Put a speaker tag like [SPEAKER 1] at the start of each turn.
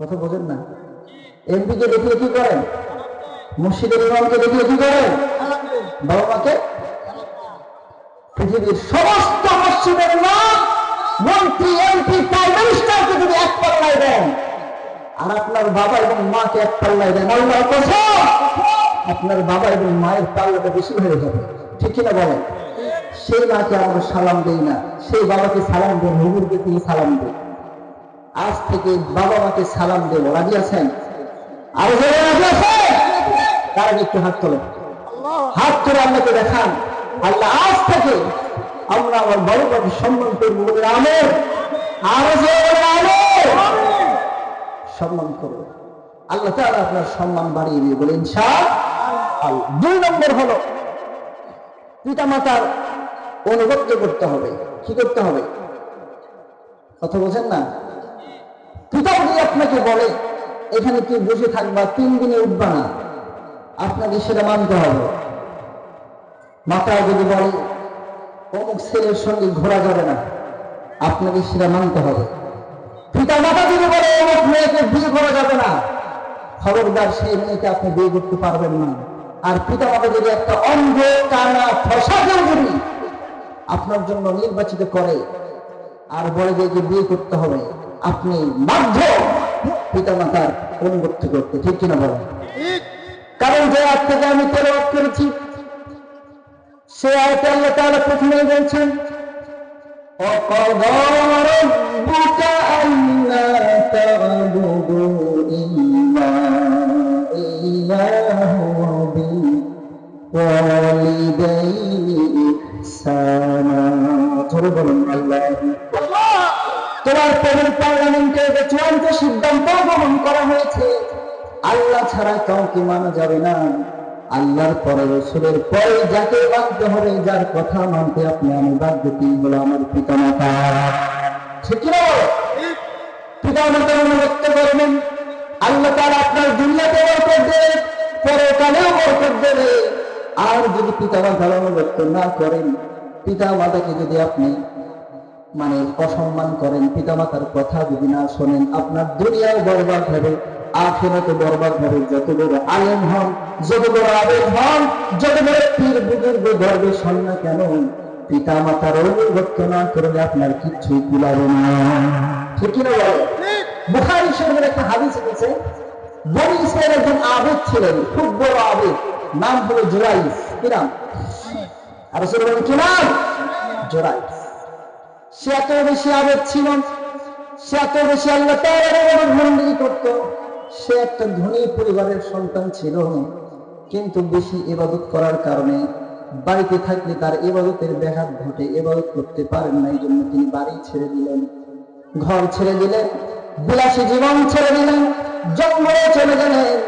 [SPEAKER 1] কথা বোঝেন না? এমপিকে দেখিয়ে কি করেন? মুর্শিদের ইমামকে দেখিয়ে কি করেন? বাবা মাকে? পৃথিবীর সমস্ত মসজিদের নাম মন্ত্রী, এমপি, প্রাইম মিনিস্টারকে যদি এক পাল্লায় দেন, আর আপনার বাবা এবং মাকে এক পাল্লায় দেন আল্লাহ কসম? আপনার বাবা এবং মায়ের পাল্লাটা বেশি হয়ে যাবে। ঠিক কিনা বলেন? সেই মাকে আমরা সালাম দেই না, সেই বাবাকে সালাম দেন হুজুরকে তিনি সালাম দেন। আজ থেকে বাবা মাকে সালাম দেব। রাজি আছেন? আর তারা একটু হাত তোলেন। হাত তুলে আল্লাহকে দেখান। আল্লাহ আজ থেকে আমরা আমার বড় বাবু সম্মান করব বলে আমের আরও সম্মান করব। আল্লাহ তাআলা আপনার সম্মান বাড়িয়ে দিয়ে বলে ইনশা আল্লাহ দুই নম্বর হলো পিতা মাতার অনুগত্য করতে হবে। কি করতে হবে? কথা বোঝেন না? পিতা যদি আপনাকে বলে, এখানে তুই বসে থাকবা, তিন দিনে উঠবা না। আপনাকে সেটা মানতে হবে। মাতা যদি বলে, অমুক ছেলের সঙ্গে ঘোরা যাবে না, আপনাকে সেটা মানতে হবে। পিতা মাতা যদি বলে, অমুক মেয়েকে বিয়ে করা যাবে না, খবরদার সেই মেয়েকে আপনি বিয়ে করতে পারবেন না। আর পিতা মাতা যদি একটা অন্ধ কানা ফসাকেও যদি আপনার জন্য নির্বাচিত করে, আর বলে যে বিয়ে করতে হবে আপনি বাধ্য পিতা মাতার অনুগত্য করতে ঠিক কিনা বলেন কারণ যে আজ থেকে আমি তেলাওয়াত করেছি সে আয়তে আল্লাহ তাআলা প্রথমেই বলছেন وقضى ربك ألا تعبدوا إلا إياه وبالوالدين إحسانا ধরে বলুন আল্লাহ তোমার পবিত্র পার্লামেন্টে যে চূড়ান্ত সিদ্ধান্ত গ্রহণ করা হয়েছে, আল্লাহ ছাড়া কাউকে মানা যাবে না? আল্লাহর পরে রসুলের পরে যাকে বাধ্য হবে, যার কথা মানতে আপনি আমি বাধ্য তিনি হলো আমার পিতা মাতা ঠিক না বলো? পিতা মাতার অনুগত্য করবেন, আল্লাহ তার আপনার দুনিয়াতে বরকত দেবে পরে পরকালেও বরকত দেবে। আর যদি পিতা মাতার অনুগত্য না করেন পিতা মাতাকে যদি আপনি মানে অসম্মান করেন পিতামাতার কথা যদি না শোনেন আপনার দুনিয়াও বরবাদ হবে আখেরাতে বরবাদ হবে। যত বড় আলেম হন যত বড় আবেদ হন যত বড় পীর বুজুর্গ গর্বে শোন না কেন? পিতা মাতার অনুগত্য না করলে আপনার কিচ্ছুই কুলাবে না। ঠিক কিনা বলে? বুখারি শরীফের একটা হাদিস বনি ইসরায়েল একজন আবেদ ছিলেন খুব বড় আবেদ নাম হলো জোরাইস। কি নাম? আর কি নাম? জোরাইস। সে এত বেশি ছিল, সে এত বেশি আল্লাহ করত, সে একটা ধনী পরিবারের সন্তান ছিল। কিন্তু বেশি ইবাদত করার কারণে বাড়িতে থাকলে তার ইবাদতের ব্যাঘাত ঘটে, ইবাদত করতে পারেন না এই জন্য তিনি বাড়ি ছেড়ে দিলেন। ঘর ছেড়ে দিলেন, বিলাসী জীবন ছেড়ে দিলেন, জঙ্গলে চলে গেলেন।